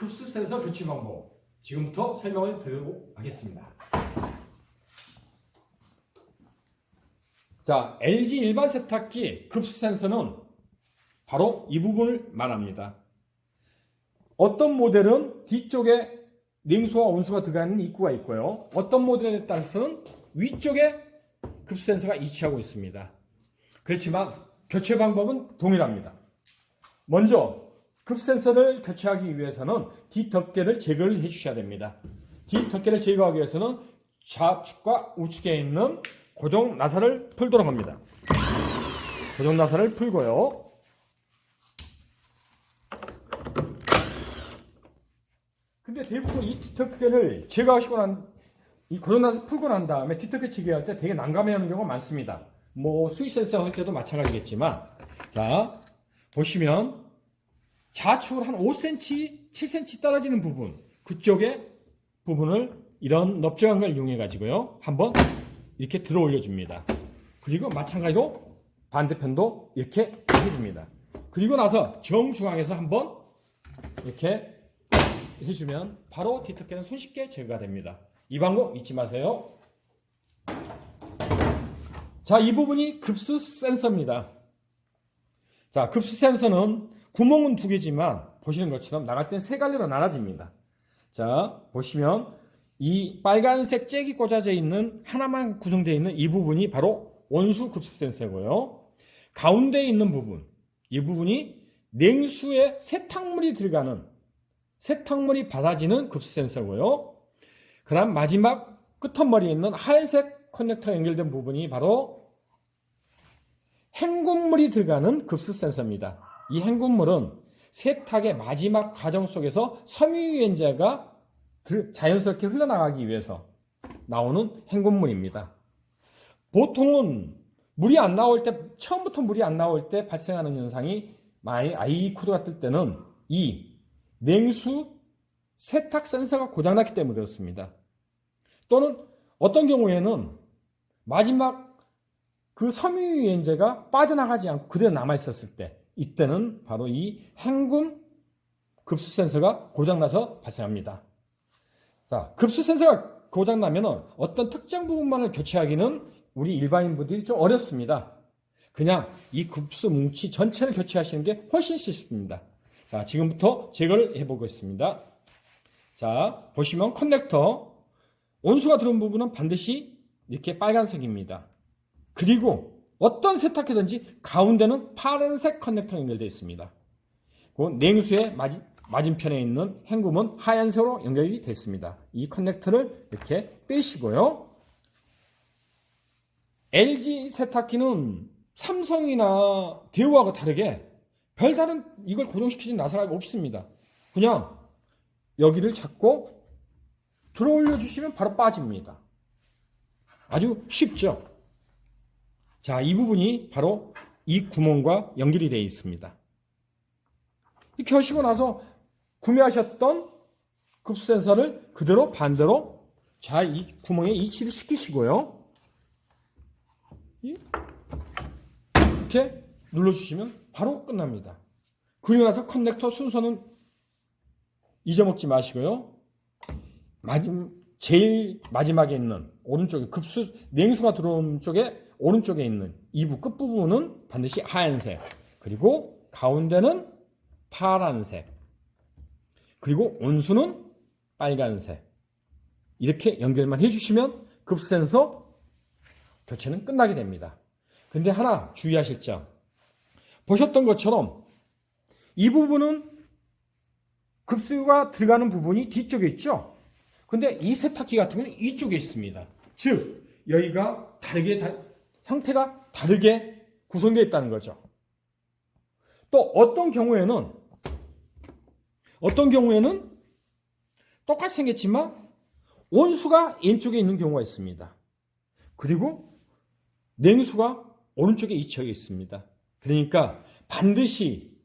급수 센서 교체 방법 지금부터 설명을 드리도록 하겠습니다. 자, LG 일반 세탁기 급수 센서는 바로 이 부분을 말합니다. 어떤 모델은 뒤쪽에 냉수와 온수가 들어가는 입구가 있고요. 어떤 모델에 따라서는 위쪽에 급수 센서가 위치하고 있습니다. 그렇지만 교체 방법은 동일합니다. 먼저 급수 센서를 교체하기 위해서는 뒷덮개를 제거를 해주셔야 됩니다. 뒷덮개를 제거하기 위해서는 좌측과 우측에 있는 고정 나사를 풀도록 합니다. 고정 나사를 풀고요. 근데 대부분 이 뒷덮개를 제거하시고 난, 이 고정 나사 풀고 난 다음에 뒷덮개 제거할 때 되게 난감해 하는 경우가 많습니다. 뭐 수위 센서 할 때도 마찬가지겠지만, 자, 보시면 좌측으로 한 5cm, 7cm 떨어지는 부분, 그쪽에 부분을 이런 넓적한 걸 이용해 가지고요. 한번 이렇게 들어 올려 줍니다. 그리고 마찬가지로 반대편도 이렇게 해줍니다. 그리고 나서 정중앙에서 한번 이렇게 해주면 바로 뒤덮개는 손쉽게 제거가 됩니다. 이 방법 잊지 마세요. 자, 이 부분이 급수 센서입니다. 자, 급수 센서는 구멍은 두 개지만 보시는 것처럼 나갈 땐 세 갈래로 나눠집니다. 자, 보시면 이 빨간색 잭이 꽂아져 있는 하나만 구성되어 있는 이 부분이 바로 온수 급수 센서고요. 가운데 있는 부분, 이 부분이 냉수에 세탁물이 들어가는 세탁물이 받아지는 급수 센서고요. 그다음 마지막 끝머리에 있는 하얀색 커넥터 연결된 부분이 바로 행군물이 들어가는 급수 센서입니다. 이 행군물은 세탁의 마지막 과정 속에서 섬유유연제가 자연스럽게 흘러나가기 위해서 나오는 행군물입니다. 보통은 물이 안 나올 때 처음부터 물이 안 나올 때 발생하는 현상이 많이 아이 코드가 뜰 때는 이 냉수 세탁 센서가 고장났기 때문에 그렇습니다. 또는 어떤 경우에는 마지막 그 섬유유연제가 빠져나가지 않고 그대로 남아 있었을 때 이때는 바로 이 행군 급수 센서가 고장나서 발생합니다. 자, 급수 센서가 고장나면 어떤 특정 부분만을 교체하기는 우리 일반인분들이 좀 어렵습니다. 그냥 이 급수 뭉치 전체를 교체하시는 게 훨씬 쉽습니다. 자, 지금부터 제거를 해보겠습니다. 자, 보시면 커넥터 온수가 들어온 부분은 반드시 이렇게 빨간색입니다. 그리고 어떤 세탁기든지 가운데는 파란색 커넥터 연결되어 있습니다. 그 냉수의 맞, 맞은편에 있는 헹굼은 하얀색으로 연결이 됐습니다. 이 커넥터를 이렇게 빼시고요. LG 세탁기는 삼성이나 대우하고 다르게 별다른 이걸 고정시키는 나사가 없습니다. 그냥 여기를 잡고 들어 올려 주시면 바로 빠집니다. 아주 쉽죠? 자, 이 부분이 바로 이 구멍과 연결이 되어 있습니다. 이렇게 하시고 나서 구매하셨던 급수 센서를 그대로 반대로 잘이 구멍에 이치를 시키시고요. 이렇게 눌러주시면 바로 끝납니다. 그리고 나서 커넥터 순서는 잊어먹지 마시고요. 마지막, 제일 마지막에 있는 오른쪽에 급수 냉수가 들어온 쪽에 오른쪽에 있는 이부 끝부분은 반드시 하얀색 그리고 가운데는 파란색 그리고 온수는 빨간색 이렇게 연결만 해주시면 급센서 교체는 끝나게 됩니다. 근데 하나 주의하실 점 보셨던 것처럼 이 부분은 급수가 들어가는 부분이 뒤쪽에 있죠. 근데 이 세탁기 같은 경우는 이쪽에 있습니다. 즉 여기가 다르게 다, 형태가 다르게 구성되어 있다는 거죠. 또 어떤 경우에는 어떤 경우에는 똑같이 생겼지만 온수가 왼쪽에 있는 경우가 있습니다. 그리고 냉수가 오른쪽에 위치해 있습니다. 그러니까 반드시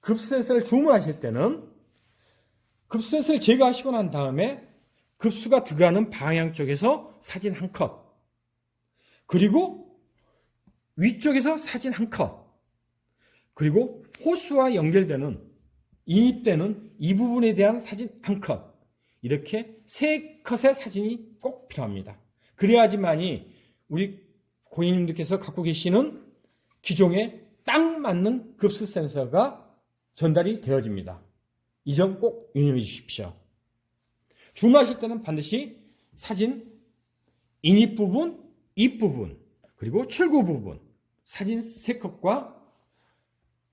급수센서를 주문하실 때는 급수센서를 제거하시고 난 다음에 급수가 들어가는 방향 쪽에서 사진 한 컷, 그리고 위쪽에서 사진 한 컷, 그리고 호수와 연결되는 인입되는 이 부분에 대한 사진 한 컷. 이렇게 세 컷의 사진이 꼭 필요합니다. 그래야지만이 우리 고객님들께서 갖고 계시는 기종에 딱 맞는 급수 센서가 전달이 되어집니다. 이 점 꼭 유념해 주십시오. 주문하실 때는 반드시 사진 인입 부분, 입 부분, 그리고 출구 부분, 사진 세 컷과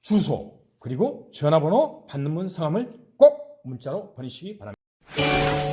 주소, 그리고 전화번호 받는 분 성함을 꼭 문자로 보내시기 바랍니다.